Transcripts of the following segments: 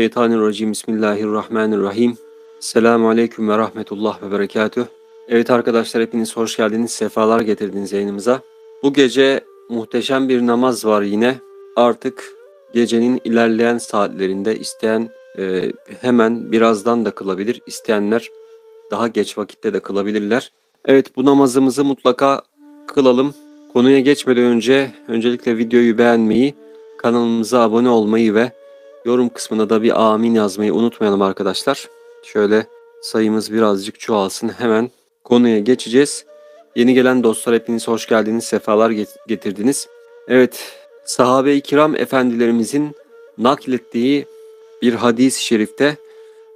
Mineşşeytanirracim. Bismillahirrahmanirrahim. Selamun Aleyküm ve Rahmetullah ve Berekatüh. Evet arkadaşlar hepiniz hoş geldiniz. Sefalar getirdiniz yayınımıza. Bu gece muhteşem bir namaz var yine. Artık gecenin ilerleyen saatlerinde isteyen e, hemen birazdan da kılabilir. İsteyenler daha geç vakitte de kılabilirler. Evet bu namazımızı mutlaka kılalım. Konuya geçmeden önce öncelikle videoyu beğenmeyi, kanalımıza abone olmayı ve yorum kısmına da bir amin yazmayı unutmayalım arkadaşlar. Şöyle sayımız birazcık çoğalsın. Hemen konuya geçeceğiz. Yeni gelen dostlar hepiniz hoş geldiniz, sefalar get- getirdiniz. Evet, sahabe-i kiram efendilerimizin naklettiği bir hadis-i şerifte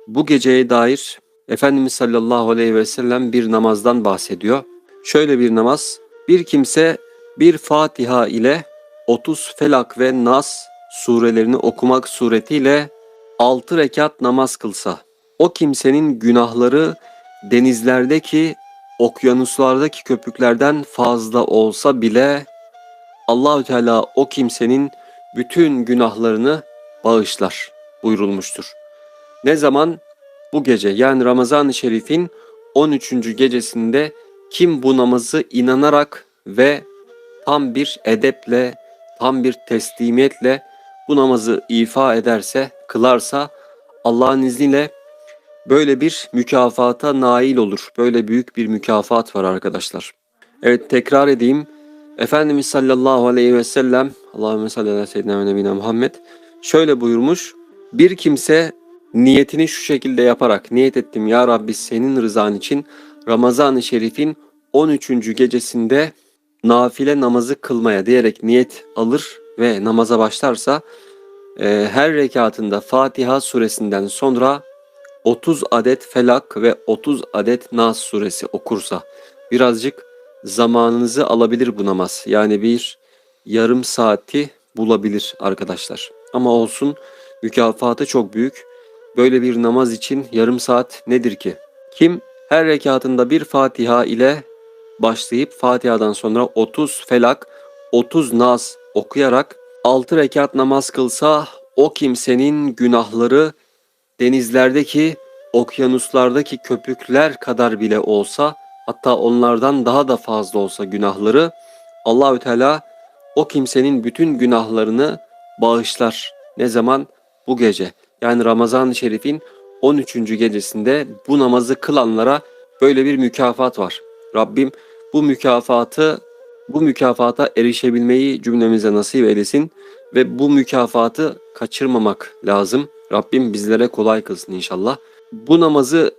bu geceye dair Efendimiz sallallahu aleyhi ve sellem bir namazdan bahsediyor. Şöyle bir namaz, bir kimse bir Fatiha ile 30 Felak ve Nas surelerini okumak suretiyle 6 rekat namaz kılsa, o kimsenin günahları denizlerdeki, okyanuslardaki köpüklerden fazla olsa bile Allahü Teala o kimsenin bütün günahlarını bağışlar buyurulmuştur. Ne zaman? Bu gece yani Ramazan-ı Şerif'in 13. gecesinde kim bu namazı inanarak ve tam bir edeple, tam bir teslimiyetle bu namazı ifa ederse, kılarsa Allah'ın izniyle böyle bir mükafata nail olur. Böyle büyük bir mükafat var arkadaşlar. Evet tekrar edeyim. Efendimiz sallallahu aleyhi ve sellem Allahümme salli ala seyyidina Muhammed şöyle buyurmuş. Bir kimse niyetini şu şekilde yaparak niyet ettim ya Rabbi senin rızan için Ramazan-ı Şerif'in 13. gecesinde nafile namazı kılmaya diyerek niyet alır ve namaza başlarsa e, her rekatında Fatiha suresinden sonra 30 adet Felak ve 30 adet Nas suresi okursa birazcık zamanınızı alabilir bu namaz. Yani bir yarım saati bulabilir arkadaşlar. Ama olsun mükafatı çok büyük. Böyle bir namaz için yarım saat nedir ki? Kim her rekatında bir Fatiha ile başlayıp Fatiha'dan sonra 30 Felak, 30 Nas okuyarak 6 rekat namaz kılsa o kimsenin günahları denizlerdeki, okyanuslardaki köpükler kadar bile olsa hatta onlardan daha da fazla olsa günahları Allahü Teala o kimsenin bütün günahlarını bağışlar. Ne zaman? Bu gece. Yani Ramazan-ı Şerif'in 13. gecesinde bu namazı kılanlara böyle bir mükafat var. Rabbim bu mükafatı bu mükafata erişebilmeyi cümlemize nasip eylesin ve bu mükafatı kaçırmamak lazım. Rabbim bizlere kolay kılsın inşallah. Bu namazı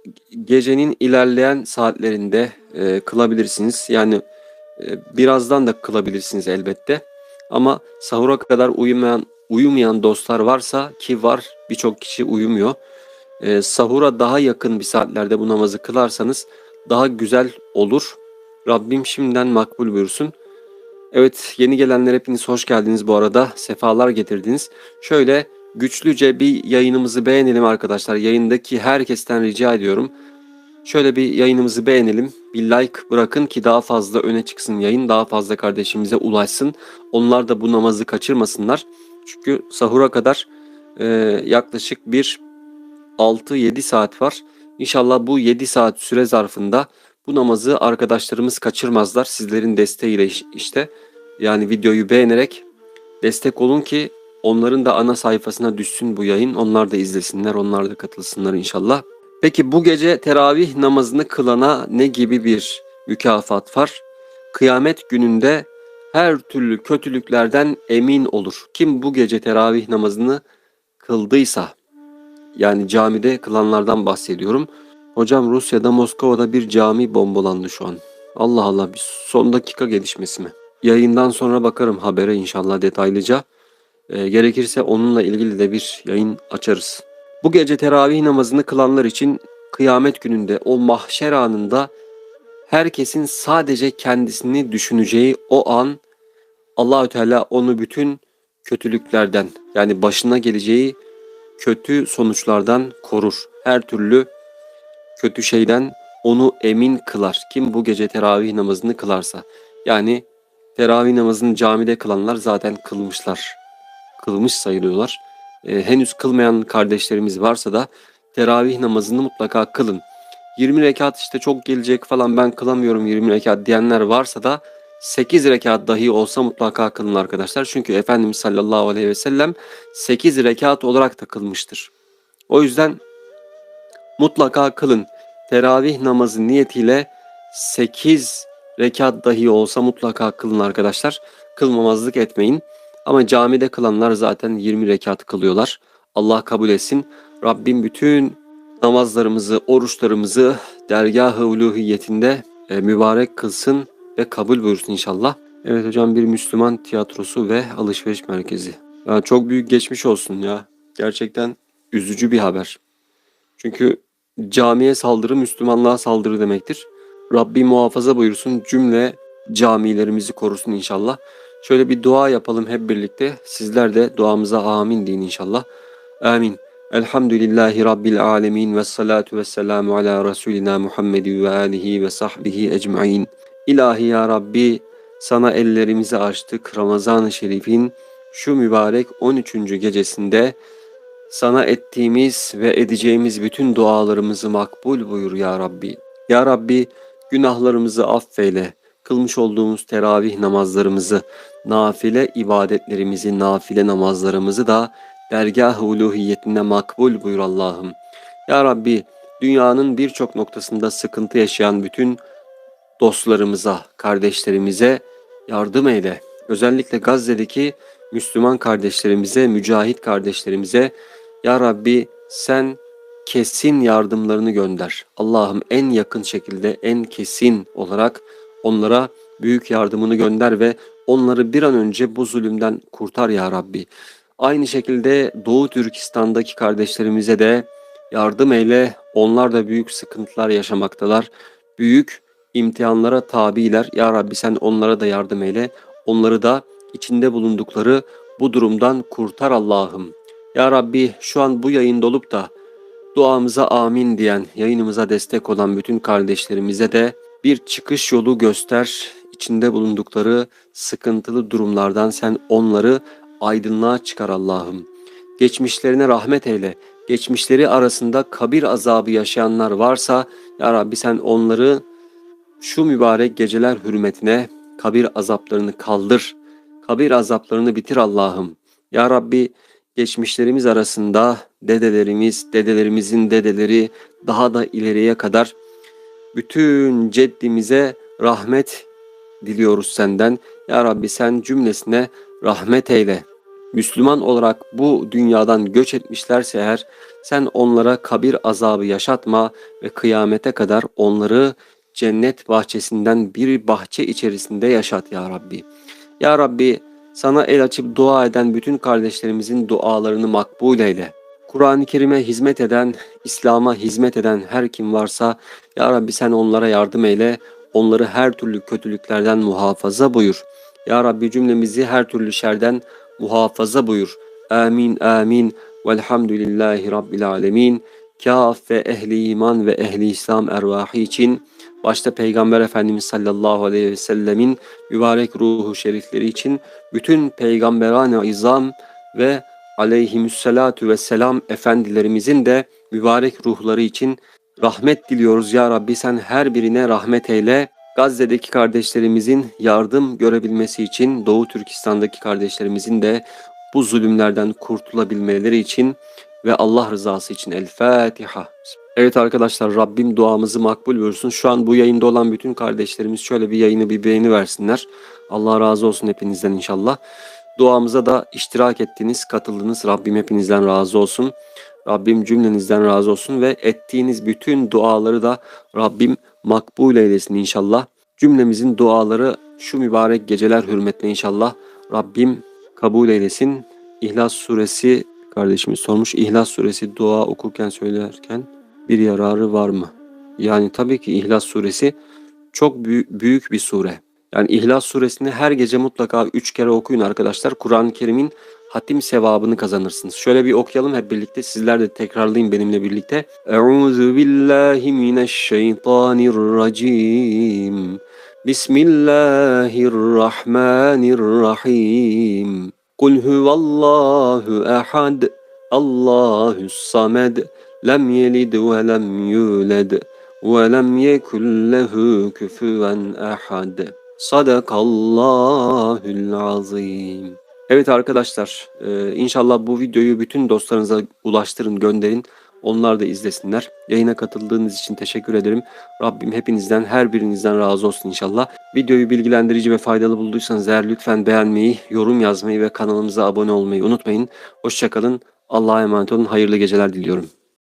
gecenin ilerleyen saatlerinde e, kılabilirsiniz. Yani e, birazdan da kılabilirsiniz elbette. Ama sahura kadar uyumayan uyumayan dostlar varsa ki var birçok kişi uyumuyor. E, sahura daha yakın bir saatlerde bu namazı kılarsanız daha güzel olur. Rabbim şimdiden makbul buyursun. Evet yeni gelenler hepiniz hoş geldiniz bu arada. Sefalar getirdiniz. Şöyle güçlüce bir yayınımızı beğenelim arkadaşlar. Yayındaki herkesten rica ediyorum. Şöyle bir yayınımızı beğenelim. Bir like bırakın ki daha fazla öne çıksın yayın. Daha fazla kardeşimize ulaşsın. Onlar da bu namazı kaçırmasınlar. Çünkü sahura kadar e, yaklaşık bir 6-7 saat var. İnşallah bu 7 saat süre zarfında bu namazı arkadaşlarımız kaçırmazlar. Sizlerin desteğiyle işte yani videoyu beğenerek destek olun ki onların da ana sayfasına düşsün bu yayın. Onlar da izlesinler, onlar da katılsınlar inşallah. Peki bu gece teravih namazını kılana ne gibi bir mükafat var? Kıyamet gününde her türlü kötülüklerden emin olur. Kim bu gece teravih namazını kıldıysa, yani camide kılanlardan bahsediyorum. Hocam Rusya'da Moskova'da bir cami bombalandı şu an. Allah Allah bir son dakika gelişmesi mi? Yayından sonra bakarım habere inşallah detaylıca. E, gerekirse onunla ilgili de bir yayın açarız. Bu gece teravih namazını kılanlar için kıyamet gününde o mahşer anında herkesin sadece kendisini düşüneceği o an Allahü Teala onu bütün kötülüklerden yani başına geleceği kötü sonuçlardan korur. Her türlü kötü şeyden onu emin kılar. Kim bu gece teravih namazını kılarsa. Yani teravih namazını camide kılanlar zaten kılmışlar. Kılmış sayılıyorlar. e, henüz kılmayan kardeşlerimiz varsa da teravih namazını mutlaka kılın. 20 rekat işte çok gelecek falan ben kılamıyorum 20 rekat diyenler varsa da 8 rekat dahi olsa mutlaka kılın arkadaşlar. Çünkü Efendimiz sallallahu aleyhi ve sellem 8 rekat olarak da kılmıştır. O yüzden mutlaka kılın. Teravih namazı niyetiyle 8 rekat dahi olsa mutlaka kılın arkadaşlar. Kılmamazlık etmeyin. Ama camide kılanlar zaten 20 rekat kılıyorlar. Allah kabul etsin. Rabbim bütün namazlarımızı, oruçlarımızı dergah-ı uluhiyetinde e, mübarek kılsın ve kabul buyursun inşallah. Evet hocam bir Müslüman tiyatrosu ve alışveriş merkezi. Ya çok büyük geçmiş olsun ya. Gerçekten üzücü bir haber. Çünkü camiye saldırı Müslümanlığa saldırı demektir. Rabbim muhafaza buyursun cümle camilerimizi korusun inşallah. Şöyle bir dua yapalım hep birlikte. Sizler de duamıza amin deyin inşallah. Amin. Elhamdülillahi Rabbil alemin ve salatu ve selamu ala Resulina Muhammedi ve alihi ve sahbihi ecmain. İlahi ya Rabbi sana ellerimizi açtık Ramazan-ı Şerif'in şu mübarek 13. gecesinde sana ettiğimiz ve edeceğimiz bütün dualarımızı makbul buyur ya Rabbi. Ya Rabbi günahlarımızı affeyle. Kılmış olduğumuz teravih namazlarımızı, nafile ibadetlerimizi, nafile namazlarımızı da dergah-ı uluhiyetinde makbul buyur Allah'ım. Ya Rabbi dünyanın birçok noktasında sıkıntı yaşayan bütün dostlarımıza, kardeşlerimize yardım eyle. Özellikle Gazze'deki Müslüman kardeşlerimize, mücahit kardeşlerimize Ya Rabbi sen kesin yardımlarını gönder. Allah'ım en yakın şekilde, en kesin olarak onlara büyük yardımını gönder ve onları bir an önce bu zulümden kurtar ya Rabbi. Aynı şekilde Doğu Türkistan'daki kardeşlerimize de yardım eyle. Onlar da büyük sıkıntılar yaşamaktalar. Büyük imtihanlara tabiler. Ya Rabbi sen onlara da yardım eyle. Onları da içinde bulundukları bu durumdan kurtar Allah'ım. Ya Rabbi şu an bu yayında olup da duamıza amin diyen, yayınımıza destek olan bütün kardeşlerimize de bir çıkış yolu göster. İçinde bulundukları sıkıntılı durumlardan sen onları aydınlığa çıkar Allah'ım. Geçmişlerine rahmet eyle. Geçmişleri arasında kabir azabı yaşayanlar varsa ya Rabbi sen onları şu mübarek geceler hürmetine kabir azaplarını kaldır. Kabir azaplarını bitir Allah'ım. Ya Rabbi geçmişlerimiz arasında dedelerimiz, dedelerimizin dedeleri daha da ileriye kadar bütün ceddimize rahmet diliyoruz senden. Ya Rabbi sen cümlesine rahmet eyle. Müslüman olarak bu dünyadan göç etmişlerse eğer sen onlara kabir azabı yaşatma ve kıyamete kadar onları cennet bahçesinden bir bahçe içerisinde yaşat ya Rabbi. Ya Rabbi sana el açıp dua eden bütün kardeşlerimizin dualarını makbul eyle. Kur'an-ı Kerim'e hizmet eden, İslam'a hizmet eden her kim varsa Ya Rabbi sen onlara yardım eyle, onları her türlü kötülüklerden muhafaza buyur. Ya Rabbi cümlemizi her türlü şerden muhafaza buyur. Amin amin. Velhamdülillahi Rabbil alemin. Kâf ve ehli iman ve ehli İslam ervahı için başta Peygamber Efendimiz sallallahu aleyhi ve sellemin mübarek ruhu şerifleri için bütün peygamberane izam ve aleyhimüsselatu ve selam efendilerimizin de mübarek ruhları için rahmet diliyoruz ya Rabbi sen her birine rahmet eyle. Gazze'deki kardeşlerimizin yardım görebilmesi için Doğu Türkistan'daki kardeşlerimizin de bu zulümlerden kurtulabilmeleri için ve Allah rızası için El Fatiha. Evet arkadaşlar Rabbim duamızı makbul buyursun. Şu an bu yayında olan bütün kardeşlerimiz şöyle bir yayını bir beğeni versinler. Allah razı olsun hepinizden inşallah. Duamıza da iştirak ettiniz, katıldınız. Rabbim hepinizden razı olsun. Rabbim cümlenizden razı olsun ve ettiğiniz bütün duaları da Rabbim makbul eylesin inşallah. Cümlemizin duaları şu mübarek geceler hürmetine inşallah Rabbim kabul eylesin. İhlas suresi kardeşimiz sormuş. İhlas suresi dua okurken söylerken bir yararı var mı? Yani tabii ki İhlas suresi çok büyük, büyük bir sure. Yani İhlas suresini her gece mutlaka üç kere okuyun arkadaşlar. Kur'an-ı Kerim'in hatim sevabını kazanırsınız. Şöyle bir okuyalım hep birlikte. Sizler de tekrarlayın benimle birlikte. Euzu billahi mineşşeytanirracim. Bismillahirrahmanirrahim. Kul huvallahu ehad. Allahus samed lem yelid ve lem yulad ve lem yekun lehu kufuven ahad. Sadakallahul azim. Evet arkadaşlar, e, inşallah bu videoyu bütün dostlarınıza ulaştırın, gönderin. Onlar da izlesinler. Yayına katıldığınız için teşekkür ederim. Rabbim hepinizden, her birinizden razı olsun inşallah. Videoyu bilgilendirici ve faydalı bulduysanız eğer lütfen beğenmeyi, yorum yazmayı ve kanalımıza abone olmayı unutmayın. Hoşçakalın. Allah'a emanet olun. Hayırlı geceler diliyorum.